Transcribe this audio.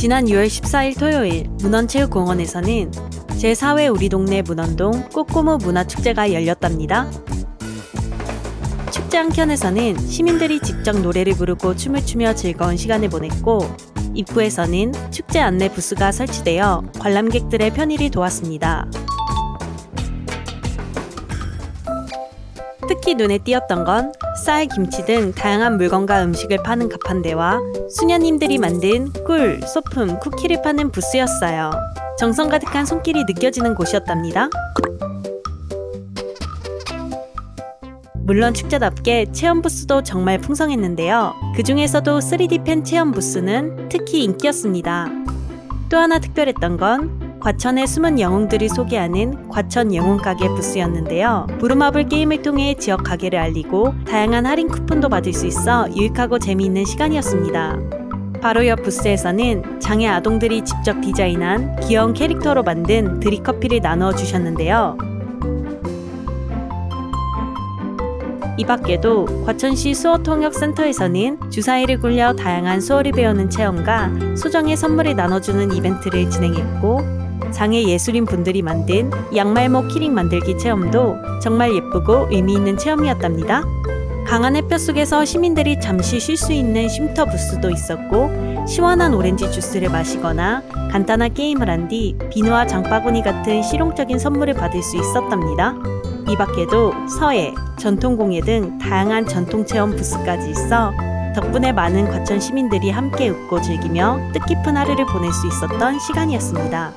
지난 6월 14일 토요일 문헌체육공원에서는 제4회 우리 동네 문헌동 꼬꼬무 문화축제가 열렸답니다. 축제 한켠에서는 시민들이 직접 노래를 부르고 춤을 추며 즐거운 시간을 보냈고 입구에서는 축제 안내 부스가 설치되어 관람객들의 편의를 도왔습니다. 특히 눈에 띄었던 건 쌀, 김치 등 다양한 물건과 음식을 파는 가판대와 수녀님들이 만든 꿀, 소품, 쿠키를 파는 부스였어요. 정성 가득한 손길이 느껴지는 곳이었답니다. 물론 축제답게 체험 부스도 정말 풍성했는데요. 그 중에서도 3D 펜 체험 부스는 특히 인기였습니다. 또 하나 특별했던 건 과천의 숨은 영웅들이 소개하는 과천 영웅 가게 부스였는데요. 부루마블 게임을 통해 지역 가게를 알리고 다양한 할인 쿠폰도 받을 수 있어 유익하고 재미있는 시간이었습니다. 바로 옆 부스에서는 장애 아동들이 직접 디자인한 귀여운 캐릭터로 만든 드립커피를 나누어 주셨는데요. 이 밖에도 과천시 수어통역센터에서는 주사위를 굴려 다양한 수어를 배우는 체험과 소정의 선물을 나눠주는 이벤트를 진행했고 장애 예술인 분들이 만든 양말모 키링 만들기 체험도 정말 예쁘고 의미 있는 체험이었답니다. 강한 햇볕 속에서 시민들이 잠시 쉴 수 있는 쉼터 부스도 있었고 시원한 오렌지 주스를 마시거나 간단한 게임을 한 뒤 비누와 장바구니 같은 실용적인 선물을 받을 수 있었답니다. 이 밖에도 서예, 전통공예 등 다양한 전통체험 부스까지 있어 덕분에 많은 과천 시민들이 함께 웃고 즐기며 뜻깊은 하루를 보낼 수 있었던 시간이었습니다.